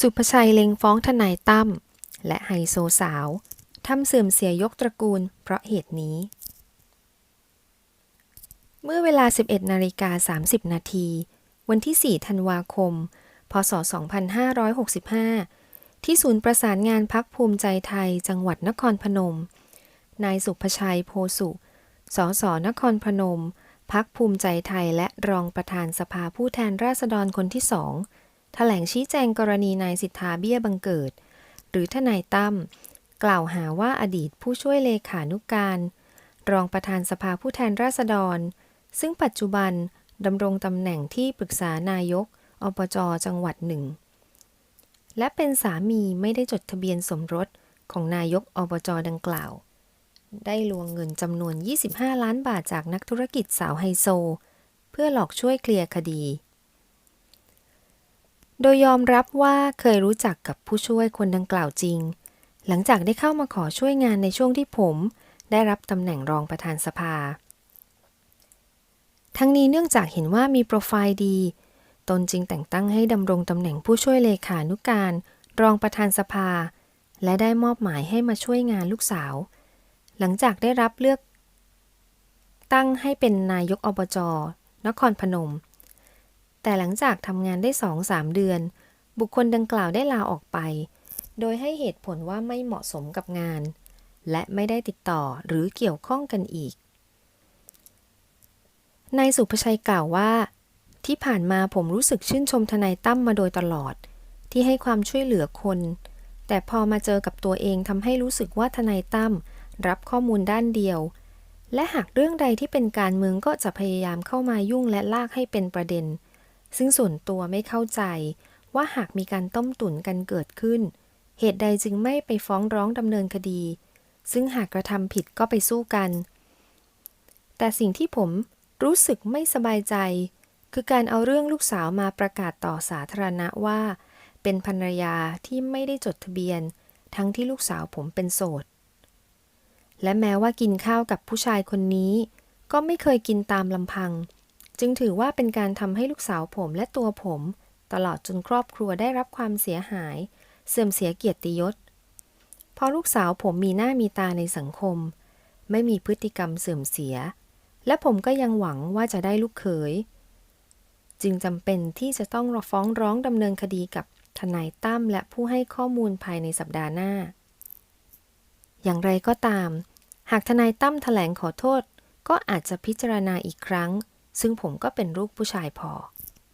สุภชัยเล็งฟ้องทนายตั้มและไฮโซสาวทำเสื่อมเสียยกตระกูลเพราะเหตุนี้ เมื่อเวลา 11นาฬิกา30 นาที วันที่ 4 ธันวาคม พศ 2565 ที่ศูนย์ประสานงานพักภูมิใจไทยจังหวัดนครพนม นายสุภชัยโพสุ สสนครพนม พักภูมิใจไทยและรองประธานสภาผู้แทนราษฎรคนที่สอง แถลงชี้แจงกรณีนายสิทธาเบี้ยบังเกิด หรือทนายตั้มกล่าวหาว่าอดีตผู้ช่วยเลขานุการ รองประธานสภาผู้แทนราษฎร ซึ่งปัจจุบันดำรงตำแหน่งที่ปรึกษานายกอบจจังหวัดหนึ่ง และเป็นสามีไม่ได้จดทะเบียนสมรสของนายกอบจดังกล่าว ได้ลวงเงินจำนวน 25 ล้านบาทจากนักธุรกิจสาวไฮโซ เพื่อหลอกช่วยเคลียร์คดี โดยยอมรับว่าเคยรู้จักกับผู้ช่วยคนดังกล่าวจริง หลังจากได้เข้ามาขอช่วยงานในช่วงที่ผม ได้รับตำแหน่งรองประธานสภา ทั้งนี้เนื่องจากเห็นว่ามีโปรไฟล์ดี ตนจึงแต่งตั้งให้ดำรงตำแหน่งผู้ช่วยเลขานุการ รองประธานสภา และได้มอบหมายให้มาช่วยงานลูกสาว หลังจากได้รับเลือก ตั้งให้เป็นนายกอบจนครพนม แต่หลังจากทำงานได้ 2-3 เดือน บุคคลดังกล่าวได้ลาออกไป โดยให้เหตุผลว่าไม่เหมาะสมกับงาน และไม่ได้ติดต่อหรือเกี่ยวข้องกันอีก นายสุภชัยกล่าวว่า ที่ผ่านมาผมรู้สึกชื่นชมทนายตั้มมาโดยตลอด ที่ให้ความช่วยเหลือคน แต่พอมาเจอกับตัวเองทำให้รู้สึกว่าทนายตั้มรับข้อมูลด้านเดียว และหากเรื่องใดที่เป็นการเมืองก็จะพยายามเข้ามายุ่งและลากให้เป็นประเด็น ซึ่งส่วนตัวไม่เข้าใจว่าหากมีการต้มตุ๋นกันเกิดขึ้น เหตุใดจึงไม่ไปฟ้องร้องดำเนินคดี ซึ่งหากกระทำผิดก็ไปสู้กัน แต่สิ่งที่ผมรู้สึกไม่สบายใจ คือการเอาเรื่องลูกสาวมาประกาศต่อสาธารณะว่า เป็นภรรยาที่ไม่ได้จดทะเบียน ทั้งที่ลูกสาวผมเป็นโสด และแม้ว่ากินข้าวกับผู้ชายคนนี้ ก็ไม่เคยกินตามลำพัง จึงถือว่าเป็นการทำให้ลูกสาวผมและตัวผม ตลอดจนครอบครัวได้รับความเสียหาย เสื่อมเสียเกียรติยศพราะลูกสาวผมมีหน้ามีตาในสังคม ไม่มีพฤติกรรมเสื่อมเสีย และผมก็ยังหวังว่าจะได้ลูกเขย จึงจำเป็นที่จะต้องรอฟ้องร้องดำเนินคดีกับทนายตั้มและผู้ให้ข้อมูลภายในสัปดาห์หน้า อย่างไรก็ตาม หากทนายตั้มแถลงขอโทษ ก็อาจจะพิจารณาอีกครั้ง ซึ่งผมก็เป็นลูกผู้ชายพอ